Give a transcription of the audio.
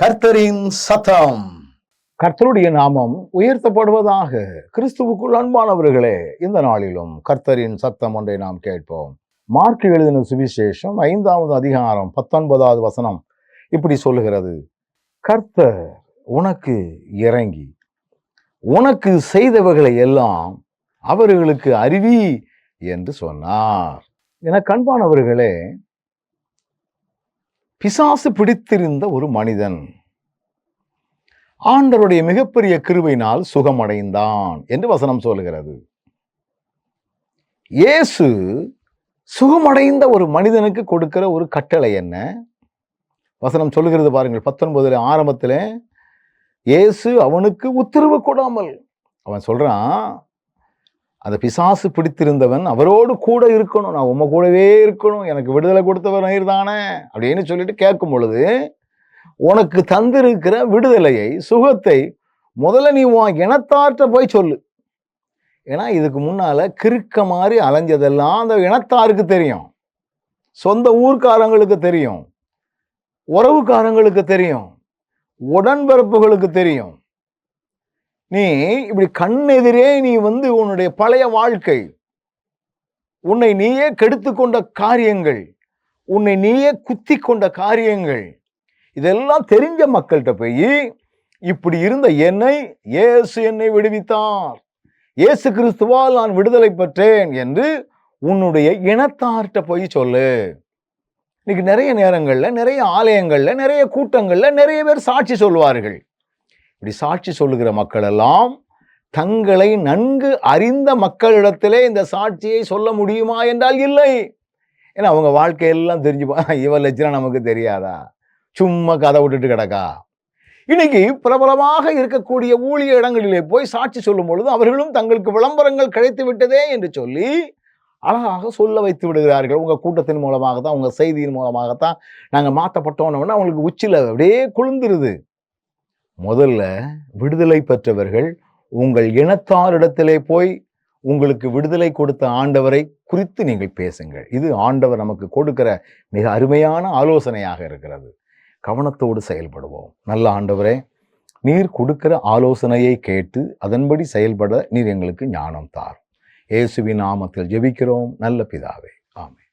கர்த்தரின் சத்தம். கர்த்தருடைய நாமம் உயர்த்தப்படுவதாக கிறிஸ்துவுக்குள் அன்பானவர்களே இந்த நாளிலும் கர்த்தரின் சத்தம் ஒன்றை நாம் கேட்போம். மார்க் எழுதின சுவிசேஷம் ஐந்தாவது அதிகாரம் பத்தொன்பதாவது வசனம் இப்படி சொல்லுகிறது. கர்த்தர் உனக்கு இறங்கி உனக்கு செய்தவைகளை எல்லாம் அவர்களுக்கு அறிவி என்று சொன்னார். என கண்பானவர்களே பிசாசு பிடித்திருந்த ஒரு மனிதன். ஆண்டருடைய மிகப்பெரிய கிருவையினால் சுகமடைந்தான் என்று வசனம் சொல்கிறது இயேசு சுகமடைந்த ஒரு மனிதனுக்கு கொடுக்கிற ஒரு கட்டளை என்ன? வசனம் சொல்லுகிறது பாருங்கள் பத்தொன்பதுல ஆரம்பத்தில் இயேசு அவனுக்கு உத்தரவு கொடாமல் அவன் சொல்றான் அந்த பிசாசு பிடித்திருந்தவன் அவரோடு கூட இருக்கணும். நான் உம்ம கூடவே இருக்கணும். எனக்கு விடுதலை கொடுத்தவர் நீர் தானே அப்படின்னு சொல்லிட்டு கேட்கும் பொழுது உனக்கு தந்திருக்கிற விடுதலையை சுகத்தை முதல்ல நீ உன் இனத்தார்ட்ட போய் சொல்லு. ஏன்னா இதுக்கு முன்னால் கிறுக்க மாதிரி அலைஞ்சதெல்லாம் அந்த இனத்தாருக்கு தெரியும். சொந்த ஊர்க்காரங்களுக்கு தெரியும். உறவுக்காரங்களுக்கு தெரியும். உடன்பிறப்புகளுக்கு தெரியும். நீ இப்படி கண்ணெதிரே நீ வந்து உன்னுடைய பழைய வாழ்க்கை. உன்னை நீயே கெடுத்து கொண்ட காரியங்கள். உன்னை நீயே குத்தி கொண்ட காரியங்கள். இதெல்லாம் தெரிஞ்ச மக்கள்கிட்ட போய் இப்படி இருந்த என்னை இயேசு என்னை விடுவித்தார். இயேசு கிறிஸ்துவால் நான் விடுதலை பெற்றேன் என்று உன்னுடைய இனத்தார்கிட்ட போய் சொல்லு. இன்னைக்கு நிறைய நேரங்களில் நிறைய ஆலயங்களில் நிறைய கூட்டங்களில் நிறைய பேர் சாட்சி சொல்வார்கள் இப்படி சாட்சி சொல்லுகிற மக்கள் எல்லாம் தங்களை நன்கு அறிந்த மக்களிடத்திலே இந்த சாட்சியை சொல்ல முடியுமா என்றால் இல்லை. ஏன்னா அவங்க வாழ்க்கையெல்லாம் தெரிஞ்சுப்பா இவன் லட்சணம் நமக்கு தெரியாதா? சும்மா கதை விட்டுட்டு கிடக்கா? இன்னைக்கு பிரபலமாக இருக்கக்கூடிய ஊழிய இடங்களிலே போய் சாட்சி சொல்லும் பொழுது அவர்களும் தங்களுக்கு விளம்பரங்கள் கிடைத்து விட்டதே என்று சொல்லி அழகாக சொல்ல வைத்து விடுகிறார்கள். உங்கள் கூட்டத்தின் மூலமாக தான் உங்கள் செய்தியின் மூலமாகத்தான் நாங்கள் மாற்றப்பட்டோன்னு அவங்களுக்கு உச்சில அப்படியே குளிர்ந்துருது. முதல்ல விடுதலை பெற்றவர்கள் உங்கள் இனத்தாரிடத்திலே போய் உங்களுக்கு விடுதலை கொடுத்த ஆண்டவரை குறித்து நீங்கள் பேசுங்கள். இது ஆண்டவர் நமக்கு கொடுக்கிற மிக அருமையான ஆலோசனையாக இருக்கிறது. கவனத்தோடு செயல்படுவோம். நல்ல ஆண்டவரே நீர் கொடுக்கிற ஆலோசனையை கேட்டு அதன்படி செயல்பட நீர் எங்களுக்கு ஞானம் தார் இயேசுவின் நாமத்தில் ஜெபிக்கிறோம். நல்ல பிதாவே. ஆமே